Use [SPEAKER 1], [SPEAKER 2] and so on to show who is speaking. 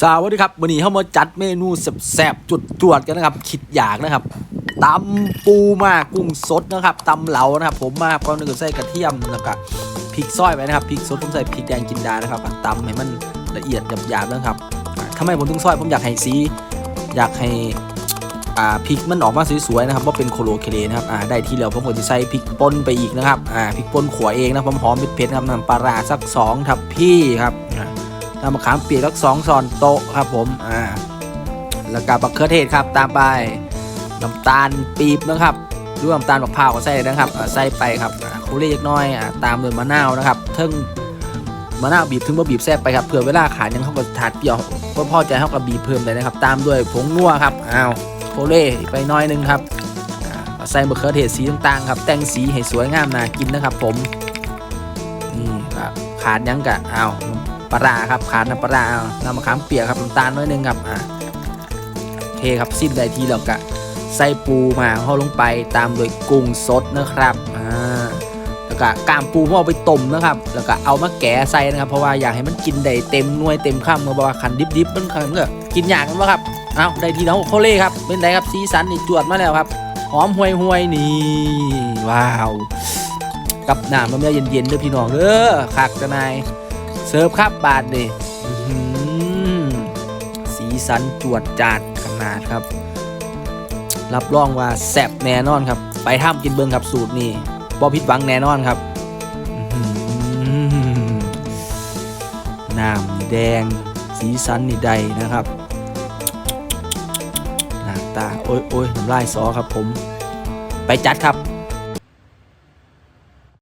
[SPEAKER 1] สวัสดีครับวันนี้เข้ามาจัดเมนูแซ่บๆจุดจวดกันนะครับคิดอยากนะครับตำปูมากุ้งสดนะครับตำเหลานะครับ ผมมาครับก็นึกใส่กระเทียมแล้วก็พริกซอยไว้นะครับพริกสดผมใส่พริกแดงกินดานะครับตำให้มันละเอียดหยาบๆนะครับอ่าทำไมผมถึงซอยผมอยากให้สีอยากให้อ่าพริกมันออกมาสวยๆนะครับว่าเป็นโคโลเคเลนะครับอ่าได้ที่แล้วผมก็จะใส่พริกป่นไปอีกนะครับอ่าพริกป่นขัวเองนะหอมๆเผ็ดๆนะครับน้ำปลาร้าสักสองทัพพี่ครับ อ่าน้ำมะขามเปียกสักสองซอนโต๊ะครับผมอ่าแล้วก็บักเขือเทศครับตามไปน้ำตาลปี๊บนะครับหรือว่าน้ำตาลมะพร้าวก็ใส่เลยนะครับใส่ไปครับคุเรียกน้อยอ่าตามด้วยมะนาวนะครับเทิงมะนาวบีบถึงว่าบีบแซ่บไปครับเผื่อเวลาขายยังเข้ากับถาดเปียวเพื่อพ่อใจเข้ากับบีบเพิ่มเลยนะครับ ตามด้วยผงนัวครับอ้าวโคเล่ไปน้อยหนึงครับอ่าใส่มะเขือเทศสีต่างๆครับ แต่งสีให้สวยงามน่ากินนะครับผมนี่ครับขาดยังกะอ้าว ปลาครับขาดน้ำปลาเอาน้ำมะขามเปียกครับน้ำตาลน้อยนึงครับอะเคครับสิ้นได้ทีแล้วก็ใส่ปูมาห่อลงไปตามโดยกุ้งสดนะครับอ่าแล้วก็กล้ามปูห่อาไปต้มนะครับ แล้วก็เอามาแกะใส่นะครับ เพราะว่าอยากให้มันกินได้เต็มหน่วยเต็มคำเพราะว่าขันดิบๆมันขันเมื่อกินอย่างนั้นวะครับเอาได้ทีแล้วโคเล่ครับเป็นไรครับสีสันนี่จวดมาแล้วครับหอมห่วยห่วยๆนี่ว้าว กับน้ำมันเย็นๆเด้อพี่น้องเด้อคักจะนาย เสิร์ฟครับบาทเลยอื้อหือสีสันจวดจาดขนาดครับ รับรองว่าแซ่บแน่นอนครับ ไปห้ามกินเบิงครับสูตรนี้บอผิดหวังแน่นอนครับน้ำแดง สีสันนี่ใดนะครับหน้าตา โอ้ยโอ้ยน้ำลายสอครับผม ไปจัดครับ